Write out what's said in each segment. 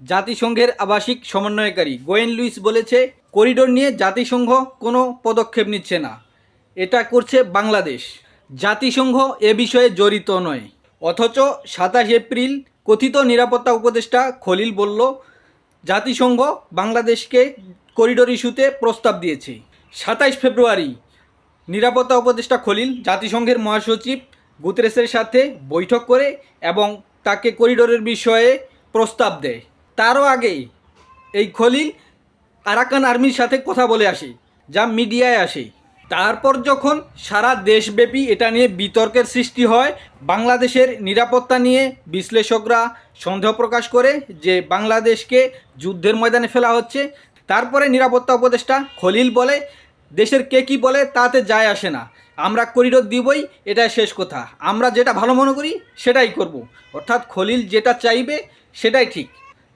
জাতিসংঘের আবাসিক সমন্বয়কারী গোয়েন লুইস বলেছে, করিডোর নিয়ে জাতিসংঘ কোনো পদক্ষেপ নিচ্ছে না। এটা করছে বাংলাদেশ। জাতিসংঘ এ বিষয়ে জড়িত নয়। অথচ সাতাশ এপ্রিল কথিত নিরাপত্তা উপদেষ্টা খলিল বলল, জাতিসংঘ বাংলাদেশকে করিডোর ইস্যুতে প্রস্তাব দিয়েছে। সাতাইশ ফেব্রুয়ারি, নিরাপত্তা উপদেষ্টা খলিল জাতিসংঘের মহাসচিব গুতরেসের সাথে বৈঠক করে এবং তাকে করিডোরের বিষয়ে প্রস্তাব দেয়। তারও আগে এই খলিল আরাকান আর্মির সাথে কথা বলে আসে, যা মিডিয়ায় আসে। তারপর যখন সারা দেশব্যাপী এটা নিয়ে বিতর্কের সৃষ্টি হয়, বাংলাদেশের নিরাপত্তা নিয়ে বিশ্লেষকরা সন্দেহ প্রকাশ করে যে বাংলাদেশকে যুদ্ধের ময়দানে ফেলা হচ্ছে। তারপরে নিরাপত্তা উপদেষ্টা খলিল বলে, দেশের কে কী বলে তাতে যায় আসে না। আমরা করিডোর দিবই, এটাই শেষ কথা। আমরা যেটা ভালো মনে করি, সেটাই করব। অর্থাৎ খলিল যেটা চাইবে, সেটাই ঠিক।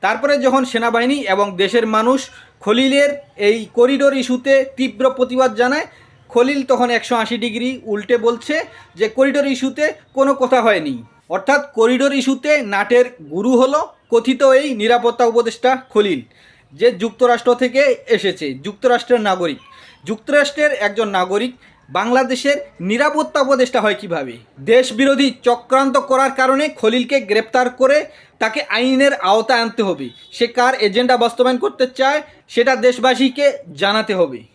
তারপরে যখন সেনাবাহিনী এবং দেশের মানুষ খলিলের এই করিডোর ইস্যুতে তীব্র প্রতিবাদ জানায়, খলিল তখন একশো আশি ডিগ্রি উল্টে বলছে যে করিডোর ইস্যুতে কোনো কথা হয়নি। অর্থাৎ করিডোর ইস্যুতে নাটের গুরু হলো কথিত এই নিরাপত্তা উপদেষ্টা খলিল, যে যুক্তরাষ্ট্র থেকে এসেছে, যুক্তরাষ্ট্রের নাগরিক। যুক্তরাষ্ট্রের একজন নাগরিক বাংলাদেশের নিরাপত্তা উপদেষ্টা হয় কীভাবে? দেশ বিরোধী চক্রান্ত করার কারণে খলিলকে গ্রেপ্তার করে তাকে আইনের আওতায় আনতে হবে। সে কার এজেন্ডা বাস্তবায়ন করতে চায়, সেটা দেশবাসীকে জানাতে হবে।